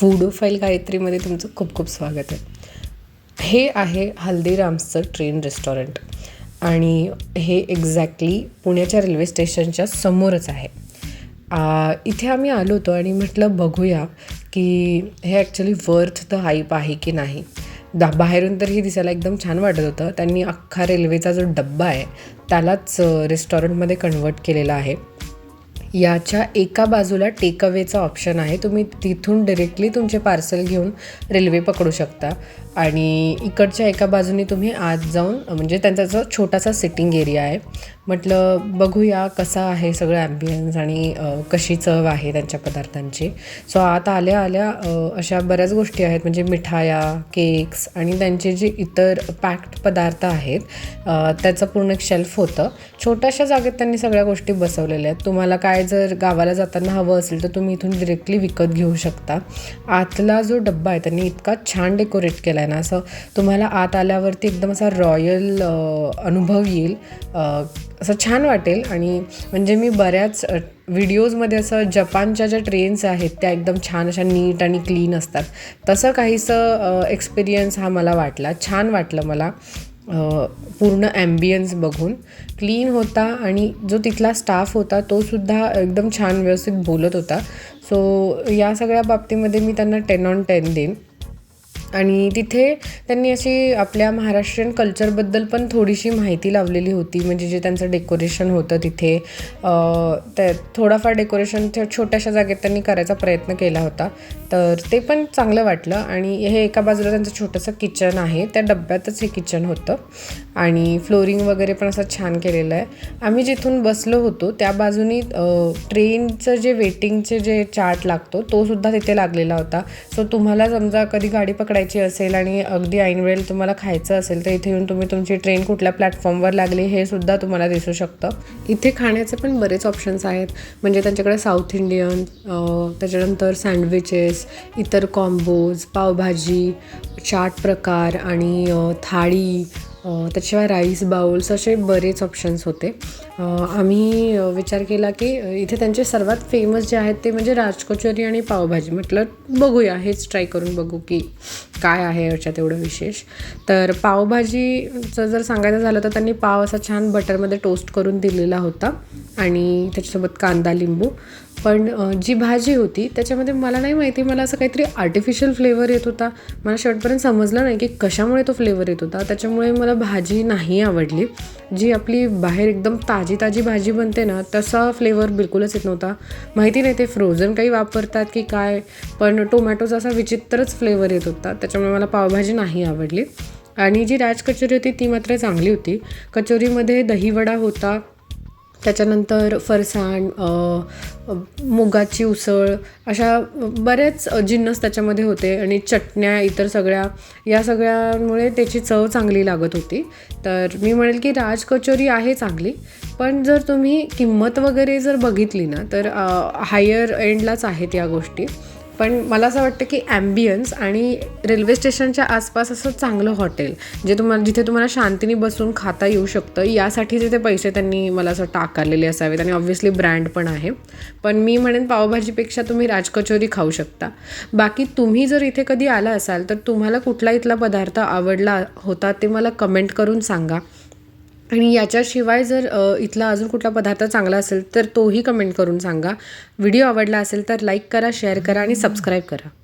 फूडोफाईल गायत्रीमध्ये तुमचं खूप खूप स्वागत आहे. हे आहे हल्दीराम्सचं ट्रेन रेस्टॉरंट. आणि हे एक्झॅक्टली पुण्याच्या रेल्वे स्टेशनच्या समोरच आहे. इथे आम्ही आलो होतो आणि म्हटलं बघूया की हे ॲक्च्युली वर्थ द हाईप आहे की नाही. दा बाहेरून तर हे दिसायला एकदम छान वाटत होतं. त्यांनी अख्खा रेल्वेचा जो डब्बा आहे त्यालाच रेस्टॉरंटमध्ये कन्वर्ट केलेला आहे. याच्या एका बाजूला टेकअवेचा ऑप्शन आहे. तुम्ही तिथून डिरेक्टली तुमचे पार्सल घेऊन रेल्वे पकडू शकता. आणि इकडच्या एका बाजूने तुम्ही आत जाऊन म्हणजे त्यांचा जो छोटासा सिटिंग एरिया आहे. म्हटलं बघूया कसा आहे सगळं ॲम्बियन्स आणि कशी चव आहे त्यांच्या पदार्थांची. सो आत आल्या आल्या अशा बऱ्याच गोष्टी आहेत. म्हणजे मिठाया केक्स आणि त्यांचे जे इतर पॅक्ड पदार्थ आहेत त्याचं पूर्ण एक शेल्फ होतं. छोट्याशा जागेत त्यांनी सगळ्या गोष्टी बसवलेल्या आहेत. तुम्हाला काय काय जर गावाला जाताना हवं असेल तर तुम्ही इथून डिरेक्टली विकत घेऊ शकता. आतला जो डब्बा आहे त्यांनी इतका छान डेकोरेट केला आहे ना असं तुम्हाला आत आल्यावरती एकदम असा रॉयल अनुभव येईल. असं छान वाटेल आणि म्हणजे मी बऱ्याच व्हिडिओजमध्ये असं जपानच्या ज्या ट्रेन्स आहेत त्या एकदम छान अशा नीट आणि क्लीन असतात. तसं काहीसं एक्सपिरियन्स हा मला वाटला. छान वाटलं मला. पूर्ण ॲम्बियन्स बघून. क्लीन होता आणि जो तिथला स्टाफ होता तोसुद्धा एकदम छान व्यवस्थित बोलत होता. सो या सगळ्या बाबतीमध्ये मी त्यांना टेन ऑन टेन देईन. आणि तिथे त्यांनी अशी आपल्या महाराष्ट्रीयन कल्चरबद्दल पण थोडीशी माहिती लावलेली होती. म्हणजे जे त्यांचं डेकोरेशन होतं तिथे त्या थोडाफार डेकोरेशन त्या छोट्याशा जागेत त्यांनी करायचा प्रयत्न केला होता. तर ते पण चांगलं वाटलं आणि हे एका बाजूला त्यांचं छोटंसं किचन आहे. त्या डब्यातच हे किचन होतं. आणि फ्लोरिंग वगैरे पण असं छान केलेलं आहे. आम्ही जिथून बसलो होतो त्या बाजूनी ट्रेनचं जे वेटिंगचे जे चार्ट लागतो तो सुद्धा तिथे लागलेला होता. सो तुम्हाला समजा कधी गाडी पकडायची असेल आणि अगदी ऐनवेळ तुम्हाला खायचं असेल तर इथे येऊन तुम्ही तुमची ट्रेन कुठल्या प्लॅटफॉर्मवर लागली हे सुद्धा तुम्हाला दिसू शकतं. इथे खाण्याचे पण बरेच ऑप्शन्स आहेत. म्हणजे त्यांच्याकडे साऊथ इंडियन त्याच्यानंतर सँडविचेस इतर कॉम्बोज पावभाजी चाट प्रकार आणि थाळी त्याशिवाय राईस बाउल्स असे बरेच ऑप्शन्स होते. आम्ही विचार केला की इथे त्यांचे सर्वात फेमस जे आहेत ते म्हणजे राजकचोरी आणि पावभाजी. म्हटलं बघूया हेच ट्राय करून बघू की काय आहे याच्यात एवढं विशेष. तर पावभाजीचं जर सांगायचं झालं तर त्यांनी पाव असा छान बटरमध्ये टोस्ट करून दिलेला होता आणि त्याच्यासोबत कांदा लिंबू. पण जी भाजी होती त्याच्यामध्ये मला नाही माहिती मला असं काहीतरी आर्टिफिशियल फ्लेवर येत होता. मला शेवटपर्यंत समजलं नाही की कशामुळे तो फ्लेवर येत होता. त्याच्यामुळे मला भाजी नाही आवडली. जी आपली बाहेर एकदम ताजी ताजी भाजी बनते ना तसा फ्लेवर बिलकुलच येत नव्हता. माहिती नाही ते फ्रोझन काही वापरतात की काय पण टोमॅटोचा असा विचित्रच फ्लेवर येत होता. त्याच्यामुळे मला पावभाजी नाही आवडली. आणि जी राज कचोरी होती ती मात्र चांगली होती. कचोरीमध्ये दहीवडा होता त्याच्यानंतर फरसाण मुगाची उसळ अशा बरेच जिन्नस त्याच्यामध्ये होते आणि चटण्या इतर सगळ्या या सगळ्यामुळे त्याची चव चांगली लागत होती. तर मी म्हणेल की राज कचोरी आहे चांगली पण जर तुम्ही किंमत वगैरे जर बघितली ना तर हायर एंडलाच आहेत या गोष्टी. पण मला असं वाटतं की ॲम्बियन्स आणि रेल्वे स्टेशनच्या आसपास असं चांगलं हॉटेल जे तुम्हाला जिथे तुम्हाला शांतीने बसून खाता येऊ शकतं यासाठी जे ते पैसे त्यांनी मला असं वाटतं असावेत. आणि ऑब्व्हियसली ब्रँड पण आहे. पण मी म्हणेन पावभाजीपेक्षा तुम्ही राजकचोरी खाऊ शकता. बाकी तुम्ही जर इथे कधी आला असाल तर तुम्हाला कुठला इथला पदार्थ आवडला होता ते मला कमेंट करून सांगा. आणि याच्याशिवाय जर इथला अजून कुठला पदार्थ चांगला असेल तर तोही कमेंट करून सांगा. व्हिडिओ आवडला असेल तर लाईक करा शेअर करा आणि सबस्क्राईब करा.